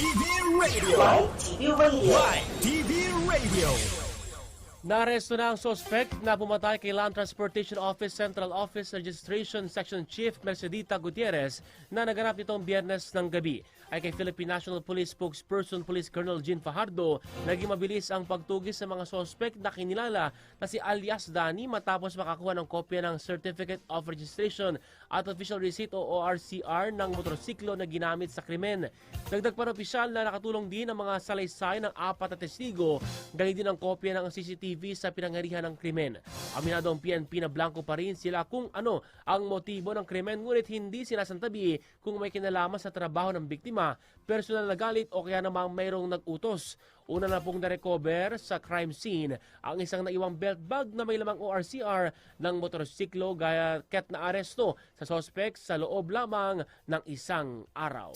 TV Radio. Live TV Radio. Live TV Radio. Naaresto na ang sospek na pumatay kay Land Transportation Office Central Office Registration Section Chief Mercedita Gutierrez na naganap nitong biyernes ng gabi. Ay kay Philippine National Police Spokesperson Police Colonel Jean Fajardo, naging mabilis ang pagtugis sa mga sospek na kinilala na si alias Dani matapos makakuha ng kopya ng Certificate of Registration at Official Receipt o ORCR ng motorsiklo na ginamit sa krimen. Dagdag pa opisyal na nakatulong din ang mga salaysay ng apat na testigo, galing din ang kopya ng CCTV sa pinangyarihan ng krimen. Aminado ang PNP na blanco pa rin sila kung ano ang motibo ng krimen ngunit hindi sinasantabi kung may kinalaman sa trabaho ng biktima, personal na galit o kaya namang mayroong nag-utos. Una na pong na-recover sa crime scene ang isang naiwang belt bag na may lamang ORCR ng motorsiklo gaya ket na aresto sa sospek sa loob lamang ng isang araw.